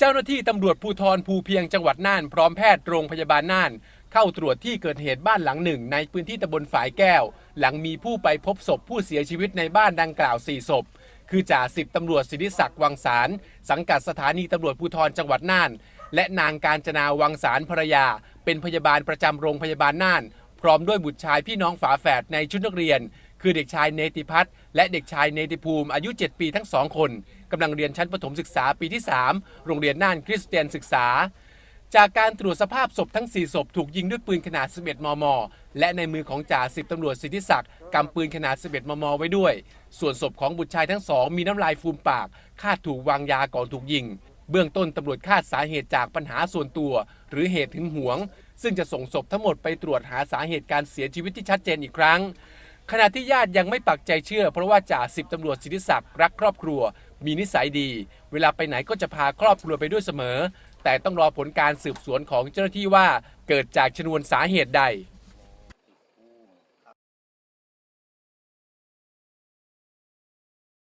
เจ้าหน้าที่ตำรวจภูธรภูเพียงจังหวัดน่านพร้อมแพทย์โรงพยาบาลน่าน เข้าตรวจที่เกิดเหตุบ้านหลังหนึ่ง ในพื้นที่ตำบลฝายแก้ว หลังมีผู้ไปพบศพผู้เสียชีวิตในบ้านดังกล่าว 4 ศพ คือจ่าสิบตำรวจสิทธิศักดิ์วังสารสังกัดสถานีตำรวจภูธรจังหวัดน่าน และนางการจนาวังสารภรรยา เป็นพยาบาลประจำโรงพยาบาลน่าน พร้อมด้วยบุตรชายพี่น้องฝาแฝดในชุดนักเรียน คือเด็กชายเนติพัฒน์และเด็กชายเนติภูมิอายุ 7 ปีทั้งสองคนกำลังเรียนชั้นประถมศึกษาปีที่ 3 โรงเรียนน่านคริสเตียนศึกษา จากการตรวจสภาพศพทั้ง 4 ศพถูกยิงด้วยปืนขนาด 11 มม และในมือของจ่าสิบตำรวจสิทธิศักดิ์กำปืนขนาด 11 มม ไว้ด้วย ส่วนศพของบุตรชายทั้งสองมีน้ำลายฟูมปากคาดถูกวางยาก่อนถูกยิง เบื้องต้นตำรวจคาดสาเหตุจากปัญหาส่วนตัว หรือเหตุหึงหวง ซึ่งจะส่งศพทั้งหมดไปตรวจหาสาเหตุการเสียชีวิตที่ชัดเจนอีกครั้ง ขณะที่ญาติยังไม่ปักใจเชื่อ เพราะว่าจ่าสิบตำรวจสิทธิศักดิ์รักครอบครัว มีนิสัยดี เวลาไปไหนก็จะพาครอบครัวไปด้วยเสมอ แต่ต้องรอผลการสืบสวนของเจ้าหน้าที่ว่าเกิดจากชนวนสาเหตุใด